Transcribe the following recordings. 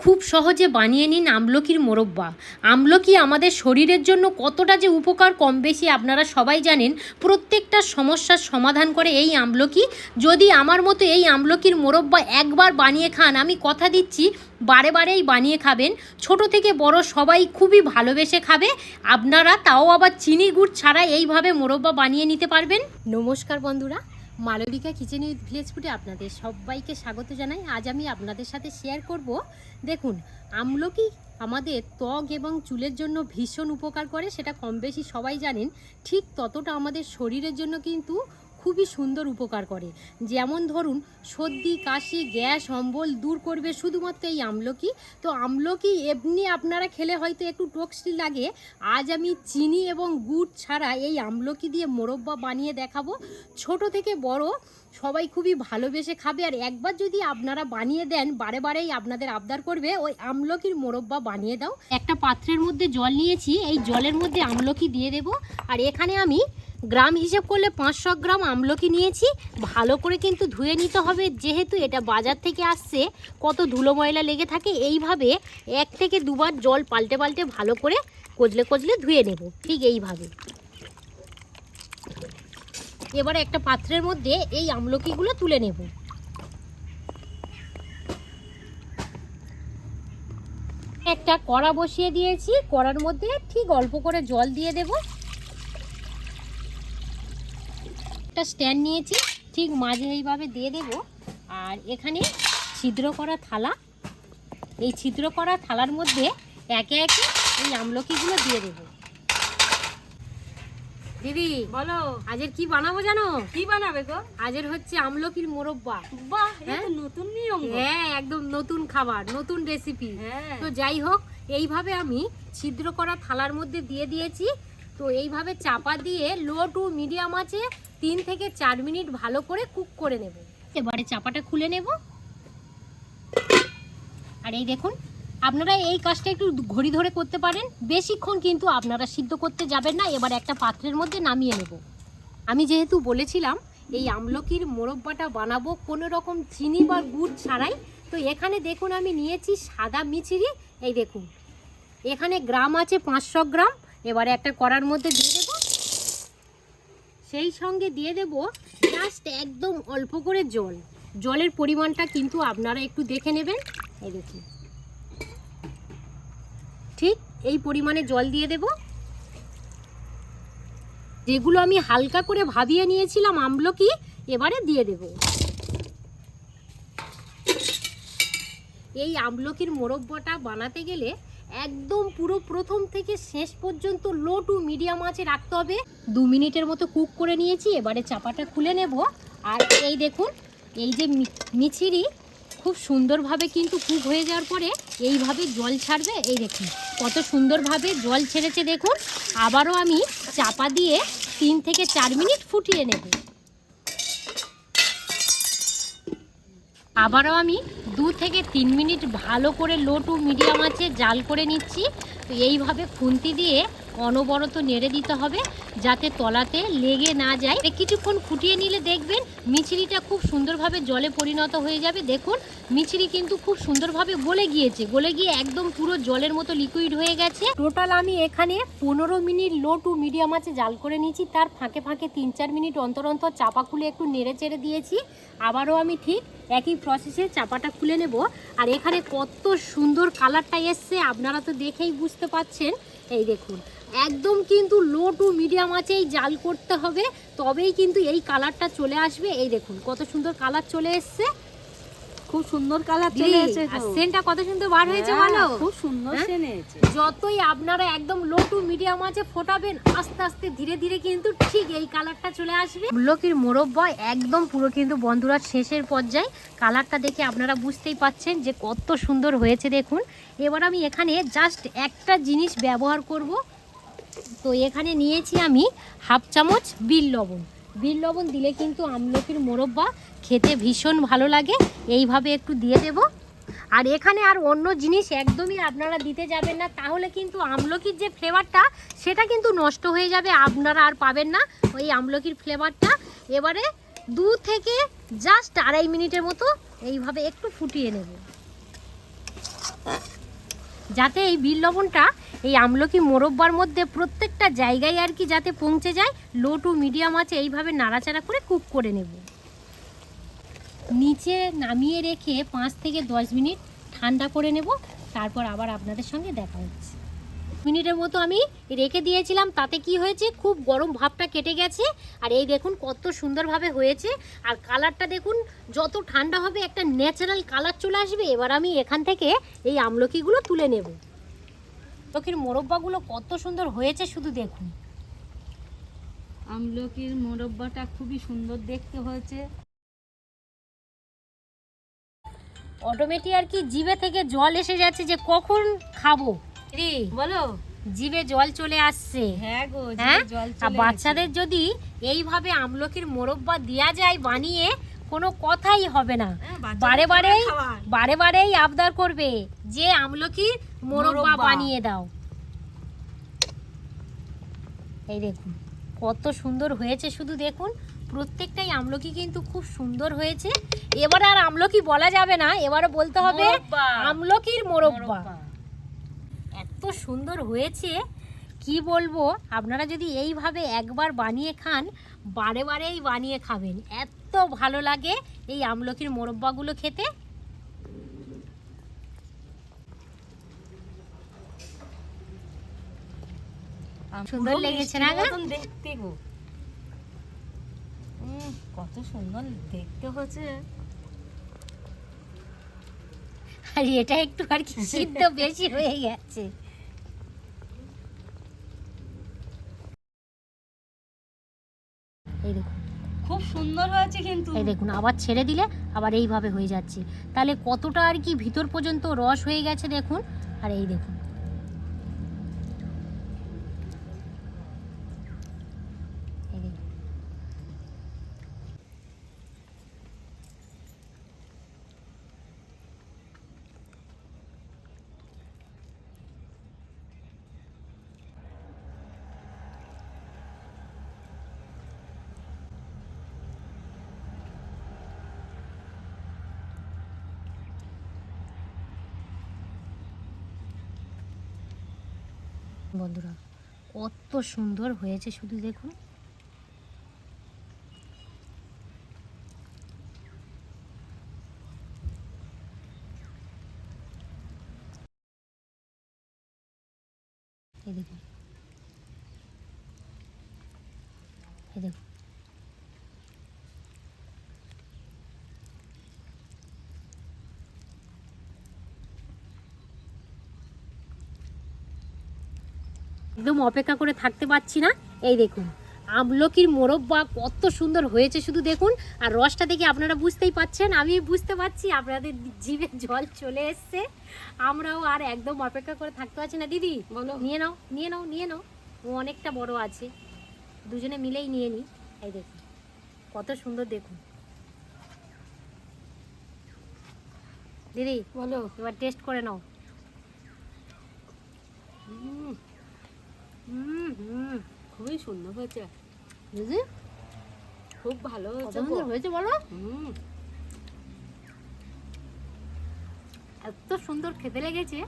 খুব সহজে বানিয়ে নিন আমলকির মোরব্বা। আমলকি আমাদের শরীরের জন্য কতটা যে উপকার কম বেশি আপনারা সবাই জানেন, প্রত্যেকটা সমস্যার সমাধান করে এই আমলকি। যদি আমার মতো এই আমলকির মোরব্বা একবার বানিয়ে খান, আমি কথা দিচ্ছি, বারে বারেই বানিয়ে খাবেন। ছোট থেকে বড় সবাই খুবই ভালোবেসে খাবে। আপনারা তাও আবার চিনি গুড় ছাড়া এইভাবে মোরব্বা বানিয়ে নিতে পারবেন। নমস্কার বন্ধুরা মালবিকা কিচেন উইথ ভিলেজ ফুডে আপনাদের সবাইকে স্বাগত জানাই। আজ আমি আপনাদের সাথে শেয়ার করব। দেখুন, আমলকি আমাদের ত্বক এবং চুলের জন্য ভীষণ উপকার করে, সেটা কম বেশি সবাই জানেন। ঠিক ততটা আমাদের শরীরের জন্য কিন্তু খুবই সুন্দর উপকার করে। যেমন ধরুন, সর্দি, কাশি, গ্যাস, অম্বল দূর করবে শুধুমাত্র এই আমলকি। তো আমলকি এমনি আপনারা খেলে হয়তো একটু টক্সি লাগে। আজ আমি চিনি এবং গুড় ছাড়া এই আমলকি দিয়ে মোরব্বা বানিয়ে দেখাবো। ছোট থেকে বড় সবাই খুবই ভালোবেসে খাবে। আর একবার যদি আপনারা বানিয়ে দেন, বারে বারেই আপনাদের আবদার করবে, ওই আমলকির মোরব্বা বানিয়ে দাও। একটা পাত্রের মধ্যে জল নিয়েছি, এই জলের মধ্যে আমলকি দিয়ে দেব। আর এখানে আমি গ্রাম হিসেব করলে পাঁচশো গ্রাম আমলকি নিয়েছি। ভালো করে কিন্তু ধুয়ে নিতে হবে, যেহেতু এটা বাজার থেকে আসছে, কত ধুলো ময়লা লেগে থাকে, এইভাবে এক থেকে দুবার জল পাল্টে পাল্টে ভালো করে কচলে কচলে ধুয়ে নেব। ঠিক এইভাবে। এবারে একটা পাত্রের মধ্যে এই আমলকিগুলো তুলে নেব। একটা কড়া বসিয়ে দিয়েছি, কড়ার মধ্যে ঠিক অল্প করে জল দিয়ে দেব। একটা স্ট্যান্ড নিয়েছি, ঠিক মাঝে এইভাবে দিয়ে দেব। আর এখানে ছিদ্র করা থালা। এই ছিদ্র করা থালার মধ্যে একে একে এই আমলকিগুলো দিয়ে দেব। দিদি বলো। আজের কি বানাবো জানো? কি বানাবে গো? আজের হচ্ছে আমলকির মোরব্বা। বাহ এটা হ্যাঁ? নতুন নিয়ম হ্যাঁ একদম নতুন খাবার নতুন রেসিপি হ্যাঁ। তো যাই হোক এইভাবে আমি ছিদ্র করা থালার মধ্যে দিয়ে দিয়েছি। তো এইভাবে চাপা দিয়ে লো টু মিডিয়াম আছে তিন থেকে চার মিনিট ভালো করে কুক করে নেব। এবারে চাপাটা খুলে নেব। আর এই দেখুন আপনারা এই কাজটা একটু ঘড়ি ধরে করতে পারেন। বেশিক্ষণ কিন্তু আপনারা সিদ্ধ করতে যাবেন না, এবার একটা পাত্রের মধ্যে নামিয়ে নেব। আমি যেহেতু বলেছিলাম, এই আমলকির মোরব্বাটা বানাবো কোনো রকম চিনি বা গুড় ছাড়াই, তো এখানে দেখুন আমি নিয়েছি সাদা মিচিরি এই দেখুন। এখানে গ্রাম আছে পাঁচশো গ্রাম, এবারে একটা কড়ার মধ্যে দিয়ে দেব। সেই সঙ্গে দিয়ে দেব জাস্ট একদম অল্প করে জল। জলের পরিমাণটা কিন্তু আপনারা একটু দেখে নেবেন। এই দেখুন। এই পরিমাণে জল দিয়ে দেব। যেগুলো আমি হালকা করে ভাবিয়ে নিয়েছিলাম আমলকি এবারে দিয়ে দেব। এই আমলকির মোরব্বটা বানাতে গেলে একদম পুরো প্রথম থেকে শেষ পর্যন্ত লো টু মিডিয়াম আঁচে রাখতে হবে। দু মিনিটের মতো কুক করে নিয়েছি, এবারে চাপাটা খুলে নেব। আর এই দেখুন, এই যে মিছিরি খুব সুন্দরভাবে কিন্তু কুক হয়ে যাওয়ার পরে এইভাবে জল ছাড়বে, এই দেখুন, কত সুন্দরভাবে জল ছেড়েছে দেখুন। আবারও আমি চাপা দিয়ে তিন থেকে চার মিনিট ফুটিয়ে নেব। আবারও আমি দু থেকে তিন মিনিট ভালো করে লো টু মিডিয়াম আছে, জাল করে নিচ্ছি। তো এইভাবে খুন্তি দিয়ে অনবরত নেড়ে দিতে হবে যাতে তলাতে লেগে না যায়। কিছুক্ষণ ফুটিয়ে নিলে দেখবেন মিছরিটা খুব সুন্দরভাবে জলে পরিণত হয়ে যাবে। দেখুন, মিছরি কিন্তু খুব সুন্দরভাবে গলে গিয়েছে। গলে গিয়ে একদম পুরো জলের মতো লিকুইড হয়ে গেছে। টোটাল আমি এখানে পনেরো মিনিট লো টু মিডিয়াম আছে জাল করে নিয়েছি। তার ফাঁকে ফাঁকে তিন চার মিনিট অন্তর অন্তর চাপা খুলে একটু নেড়ে চেড়ে দিয়েছি। আবারও আমি ঠিক একই প্রসেসে চাপাটা খুলে নেব। আর এখানে কত সুন্দর কালারটা এসছে, আপনারা তো দেখেই বুঝতে পাচ্ছেন। এই দেখুন একদম কিন্তু লো টু মিডিয়াম আঁচেই জাল করতে হবে। তবেই কিন্তু এই কালারটা চলে আসবে। এই দেখুন কত সুন্দর কালার চলে এসছে। খুব সুন্দর কালার চলে এসেছে আর সেন্টটা কত সুন্দর বার হয়েছে হ্যাঁ, বলো? খুব সুন্দর হ্যাঁ? সেন হয়েছে। যতই আপনারা একদম লো টু মিডিয়াম আছে ফোটাবেন আস্তে আস্তে ধীরে ধীরে কিন্তু ঠিক এই কালারটা চলে আসবে। মোরব্বা একদম পুরো কিন্তু বন্ধুরা শেষের পর্যায়ে। কালারটা দেখে আপনারা বুঝতেই পাচ্ছেন যে কত সুন্দর হয়েছে দেখুন। এবার আমি এখানে জাস্ট একটা জিনিস ব্যবহার করব। তো এখানে নিয়েছি আমি হাফ চামচ বিল লবণ। বিল লবণ দিলে কিন্তু আমলকির মোরব্বা খেতে ভীষণ ভালো লাগে। এইভাবে একটু দিয়ে দেব। আর এখানে আর অন্য জিনিস একদমই আপনারা দিতে যাবেন না, তাহলে কিন্তু আমলকির যে ফ্লেভারটা, সেটা কিন্তু নষ্ট হয়ে যাবে, আপনারা আর পাবেন না ওই আমলকির ফ্লেভারটা। এবারে দু থেকে জাস্ট আড়াই মিনিটের মতো এইভাবে একটু ফুটিয়ে নেব। যাতে এই বীর লবণটা এই আমলকি মোরব্বার মধ্যে প্রত্যেকটা জায়গায় আর কি যাতে পৌঁছে যায় লো টু মিডিয়াম আছে, এইভাবে নাড়াচাড়া করে কুক করে নেব। নিচে নামিয়ে রেখে পাঁচ থেকে দশ মিনিট ঠান্ডা করে নেব, তারপর আবার আপনাদের সঙ্গে দেখা হচ্ছে। মিনিটের মতো আমি রেখে দিয়েছিলাম তাতে কি হয়েছে? খুব গরম ভাবটা কেটে গেছে। আর এই দেখুন কত সুন্দরভাবে হয়েছে। আর কালারটা দেখুন যত ঠান্ডা হবে একটা ন্যাচারাল কালার চলে আসবে। এবার আমি এখান থেকে এই আমলকিগুলো তুলে নেব। আমলকির মোরব্বাগুলো কত সুন্দর হয়েছে শুধু দেখুন। আমলকির মোরব্বাটা খুবই সুন্দর দেখতে হয়েছে। অটোমেটিক আর কি জিভে থেকে জল এসে যাচ্ছে যে কখন খাব? রে বলো? জিভে জল চলে আসছে। হ্যাঁ গো হ্যাঁ? আর বাচ্চাদের যদি এইভাবে আমলকির মোরব্বা দেওয়া যায় বানিয়ে কোনো কথাই হবে না। হ্যাঁ, বারে বারেই বারে বারেই আবদার করবে যে আমলকির মোরব্বা। বানিয়ে দাও। এই দেখুন কত সুন্দর হয়েছে। শুধু দেখুন প্রত্যেকটাই আমলকি কিন্তু খুব সুন্দর হয়েছে। এবার আর আমলকি বলা যাবে না এবারে বলতে হবে আমলকির মোরব্বা। এত সুন্দর হয়েছে। কি বলব? আপনারা যদি এইভাবে একবার বানিয়ে খান বারে বারেই বানিয়ে খাবেন। এত ভালো লাগে এই আমলকির মোরব্বাগুলো খেতে। সুন্দর লেগেছে না? দেখতে গো। কত সুন্দর দেখতে হচ্ছে। আর এটা একটু আর কি সিদ্ধ বেশি হয়ে গেছে। এই দেখুন। খুব সুন্দর হয়েছে কিন্তু। এই দেখুন আবার ছেড়ে দিলে আবার এইভাবে হয়ে যাচ্ছে। তাহলে কতটা আর কি ভিতর পর্যন্ত রস হয়ে গেছে দেখুন। আর এই দেখুন এই দেখুন। বন্ধুরা কত সুন্দর হয়েছে শুধু দেখুন এই দেখুন এই দেখুন একদম অপেক্ষা করে থাকতে পারছি না। এই দেখুন আমলকির মোরব্বা কত সুন্দর হয়েছে শুধু দেখুন আর রসটা দেখে আপনারা বুঝতেই পাচ্ছেন আমি বুঝতে পারছি আপনাদের জিভে জল চলে এসছে। আমরাও আর একদম অপেক্ষা করে থাকতে পারছি না। দিদি বলো। নিয়ে নাও নিয়ে নাও নিয়ে নাও। ও অনেকটা বড় আছে। দুজনে মিলেই নিয়ে নিই এই দেখুন কত সুন্দর দেখুন। দিদি বলো। এবার টেস্ট করে নাও। উম, হুম হুম খুবই সুন্দর হয়েছে। দিদি খুব ভালো হয়েছে হয়েছে বলো। হুম, এত সুন্দর খেতে লেগেছে।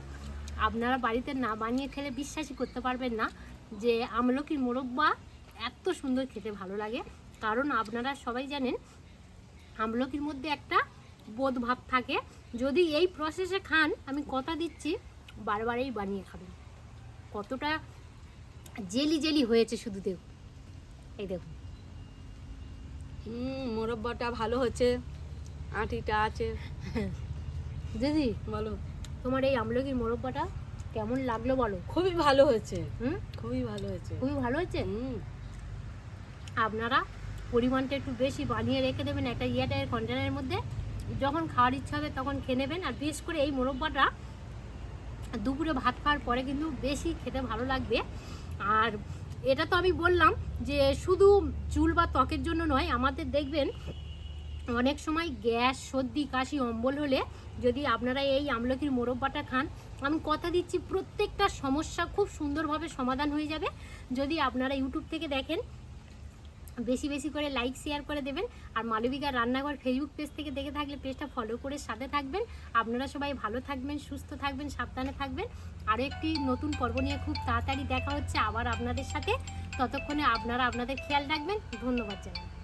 আপনারা বাড়িতে না বানিয়ে খেলে বিশ্বাসই করতে পারবেন না যে আমলকির মোরব্বা এত সুন্দর খেতে ভালো লাগে। কারণ আপনারা সবাই জানেন আমলকির মধ্যে একটা বোধ ভাব থাকে। যদি এই প্রসেসে খান আমি কথা দিচ্ছি বারবারই বানিয়ে খাবেন। কতটা জেলি জেলি হয়েছে শুধু দেখুন এই দেখুন। হুম মোরব্বাটা ভালো হচ্ছে আটিটা আছে। দিদি বলো। তোমার এই আমলকির মোরব্বাটা কেমন লাগল বলো? খুবই ভালো হয়েছে। হুম? খুবই ভালো হয়েছে। খুবই ভালো হয়েছে? হুম। আপনারা পরিমাণটা একটু বেশি বানিয়ে রেখে দেবেন একটা ইয়াটার কন্টেনারের মধ্যে। যখন খাওয়ার ইচ্ছা হবে তখন খেয়ে নেবেন। আর বিশেষ করে এই মোরব্বাটা দুপুরে ভাত খাওয়ার পরে কিন্তু বেশি খেতে ভালো লাগবে। আর এটা তো আমি বললাম যে শুধু চুল বা ত্বকের জন্য নয়, আমাদের দেখবেন অনেক সময় গ্যাস, সর্দি, কাশি, অম্বল হলে যদি আপনারা এই আমলকির মোরব্বাটা খান, আমি কথা দিচ্ছি প্রত্যেকটা সমস্যা খুব সুন্দরভাবে সমাধান হয়ে যাবে। যদি আপনারা ইউটিউব থেকে দেখেন বেশি বেশি করে লাইক শেয়ার করে দেবেন। আর মালবিকার রান্নাঘর ফেসবুক পেজ থেকে দেখে থাকলে পেজটা ফলো করে সাথে থাকবেন। আপনারা সবাই ভালো থাকবেন, সুস্থ থাকবেন, সাবধানে থাকবেন। আরও একটি নতুন পর্ব নিয়ে খুব তাড়াতাড়ি দেখা হচ্ছে আবার আপনাদের সাথে। ততক্ষণে আপনারা আপনাদের খেয়াল রাখবেন। ধন্যবাদ জানাই।